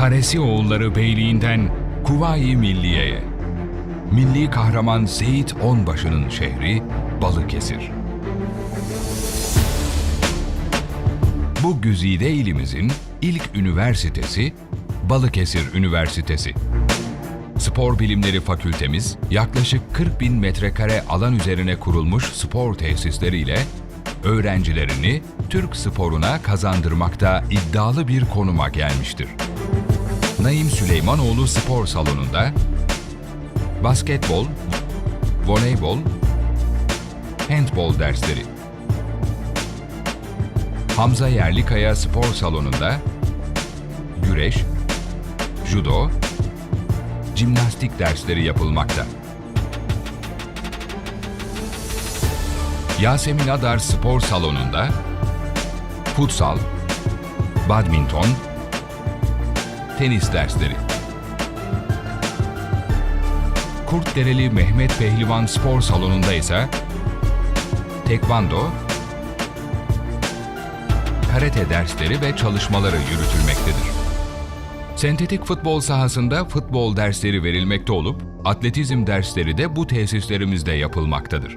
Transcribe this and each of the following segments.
Karesi oğulları beyliğinden Kuvayi Milliye'ye. Milli kahraman Seyit Onbaşı'nın şehri Balıkesir. Bu güzide ilimizin ilk üniversitesi Balıkesir Üniversitesi. Spor Bilimleri Fakültemiz yaklaşık 40 bin metrekare alan üzerine kurulmuş spor tesisleriyle öğrencilerini Türk sporuna kazandırmakta iddialı bir konuma gelmiştir. Naim Süleymanoğlu Spor Salonu'nda basketbol, voleybol, handbol dersleri. Hamza Yerlikaya Spor Salonu'nda güreş, judo, jimnastik dersleri yapılmakta. Yasemin Adar Spor Salonu'nda futsal, badminton, tenis dersleri. Kurtdereli Mehmet Pehlivan Spor Salonu'nda ise tekvando, karate dersleri ve çalışmaları yürütülmektedir. Sentetik futbol sahasında futbol dersleri verilmekte olup, atletizm dersleri de bu tesislerimizde yapılmaktadır.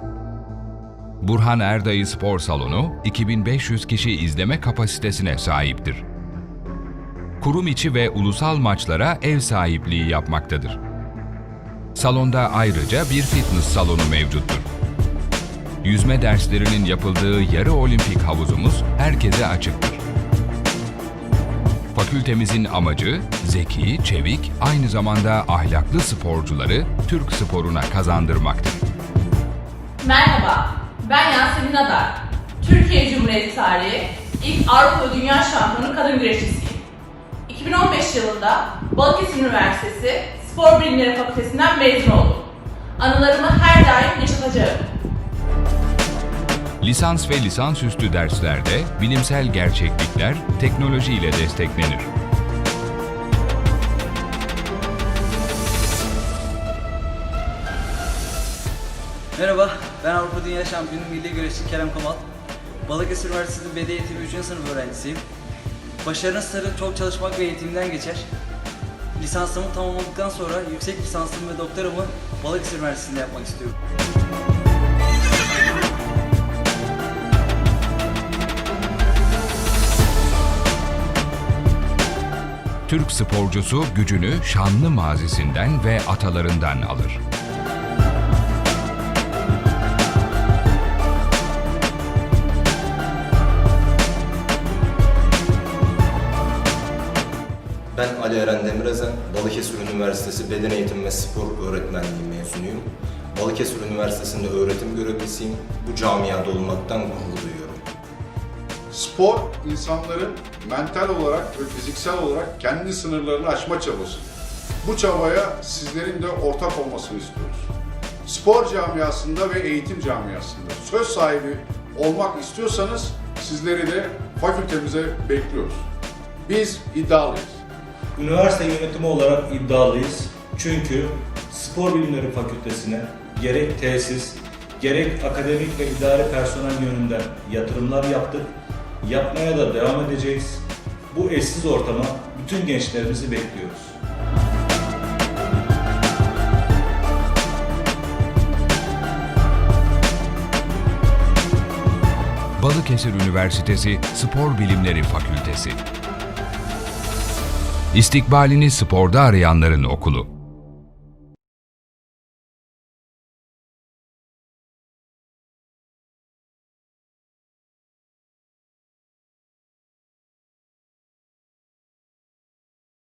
Burhan Erdayı Spor Salonu, 2500 kişi izleme kapasitesine sahiptir. Kurum içi ve ulusal maçlara ev sahipliği yapmaktadır. Salonda ayrıca bir fitness salonu mevcuttur. Yüzme derslerinin yapıldığı yarı olimpik havuzumuz herkese açıktır. Fakültemizin amacı zeki, çevik, aynı zamanda ahlaklı sporcuları Türk sporuna kazandırmaktır. Merhaba, ben Yasemin Adar. Türkiye Cumhuriyeti tarihi ilk Avrupa Dünya Şampiyonu kadın güreşçisiyim. 2015 yılında Balıkesir Üniversitesi Spor Bilimleri Fakültesinden mezun oldum. Anılarımı her daim yaşatacağım. Lisans ve lisansüstü derslerde bilimsel gerçeklikler teknoloji ile desteklenir. Merhaba, ben Avrupa Dünya Şampiyonu Milli Güreşçi Kerem Kamal. Balıkesir Üniversitesi Beden Eğitimi 3. sınıf öğrencisiyim. Başarının sırrı çok çalışmak ve eğitimden geçer. Lisansımı tamamladıktan sonra yüksek lisansımı ve doktoramı Balıkesir Üniversitesi'nde yapmak istiyorum. Türk sporcusu gücünü şanlı mazisinden ve atalarından alır. Demirözen, Balıkesir Üniversitesi Beden Eğitimi ve Spor Öğretmenliği mezunuyum. Balıkesir Üniversitesi'nde öğretim görevlisiyim. Bu camiada olmaktan gurur duyuyorum. Spor, insanların mental olarak ve fiziksel olarak kendi sınırlarını aşma çabası. Bu çabaya sizlerin de ortak olmasını istiyoruz. Spor camiasında ve eğitim camiasında söz sahibi olmak istiyorsanız sizleri de fakültemize bekliyoruz. Biz iddialıyız. Üniversite yönetimi olarak iddialıyız. Çünkü Spor Bilimleri Fakültesine gerek tesis, gerek akademik ve idari personel yönünden yatırımlar yaptık. Yapmaya da devam edeceğiz. Bu eşsiz ortama bütün gençlerimizi bekliyoruz. Balıkesir Üniversitesi Spor Bilimleri Fakültesi İstikbalini sporda arayanların okulu.